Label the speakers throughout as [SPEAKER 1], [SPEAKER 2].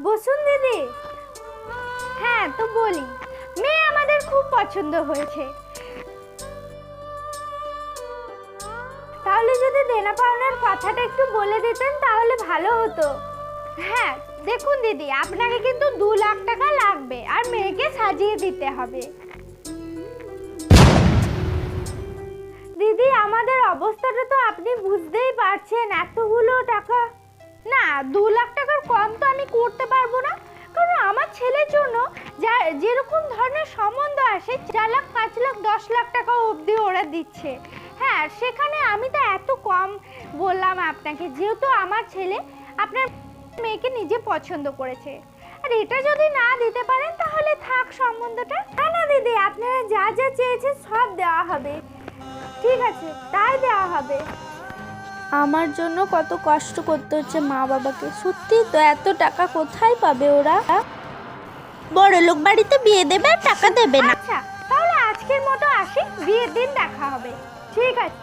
[SPEAKER 1] বসুন, দিদি। হ্যাঁ তো বলি, মেয়ে আমাদের খুব পছন্দ হয়েছে। তাহলে যদি দেনা পাওনার কথাটা একটু বলে দিতেন, তাহলে ভালো হতো। হ্যাঁ দেখুন, দিদি, আপনাকে কিন্তু দু লাখ টাকা লাগবে, আর মেয়েকে সাজিয়ে দিতে হবে। দিদি, আমাদের অবস্থাটা তো আপনি বুঝতেই পারছেন, এতগুলো টাকা। না, দু লাখ টাকার কম তো আমি করতে পারব না। কারণ আমার ছেলের জন্য যা, যেরকম ধরনের সম্বন্ধ আসে, চার লাখ, পাঁচ লাখ, দশ লাখ টাকা অবধি ওরা দিচ্ছে। হ্যাঁ সেখানে আমি তো এত কম বললাম আপনাকে, যেহেতু আমার ছেলে আপনার মেয়েকে নিজে পছন্দ করেছে। আর এটা যদি না দিতে পারেন, তাহলে থাক সম্বন্ধটা। না না, দিদি, আপনারা যা যা চেয়েছেন সব দেওয়া হবে। ঠিক আছে, তাই দেওয়া হবে।
[SPEAKER 2] আমার জন্য কত কষ্ট করতে হচ্ছে মা বাবাকে। সত্যি তো এত টাকা কোথায় পাবে ওরা? বড় লোক বাড়িতে বিয়ে দেবে আর টাকা দেবে না।
[SPEAKER 1] আচ্ছা তাহলে আজকের মতো আসি। বিয়ের দিন দেখা হবে। ঠিক আছে।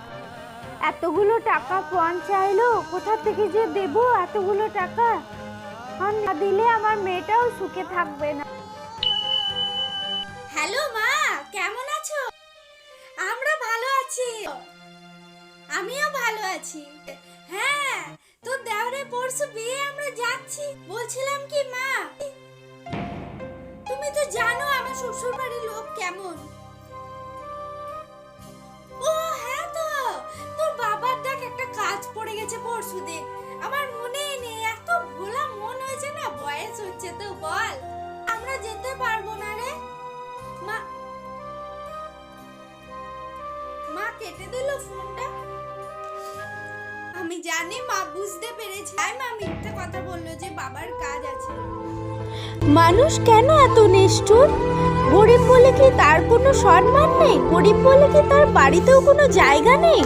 [SPEAKER 1] এতগুলো টাকা পণ চাইলো কোথা থেকে যে দেব এতগুলো টাকা? আর না দিলে আমার মেয়েটাও সুখে থাকবে না।
[SPEAKER 2] হ্যালো মা কেমন আছো? আমরা ভালো আছি। আমিও ভালো আছি। হ্যাঁ তোর দেওরে পরশু বিয়ে আমরা যাচ্ছি। বলছিলাম কি, মা? তুমি তো জানো আমার শ্বশুর বাড়ির লোক কেমন। ও হ্যাঁ তো। তোর বাবার দেখ একটা কাজ পড়ে গেছে পরশু দিন। আমার মনেই নেই, এত ভোলা মন হয়েছে না, বয়স হচ্ছে তো, বল। আমরা যেতে পারব না রে। মা মা কেটে দিল ফোনটা। আমি জানি মা বুঝতে পেরেছে। তাই মা মিথ্যা কথা বলল যে বাবার কাজ আছে। মানুষ কেন এত নিষ্ঠুর? গরিব বলে কি তার কোনো সম্মান নেই? গরিব বলে কি তার বাড়িতেও কোনো জায়গা নেই?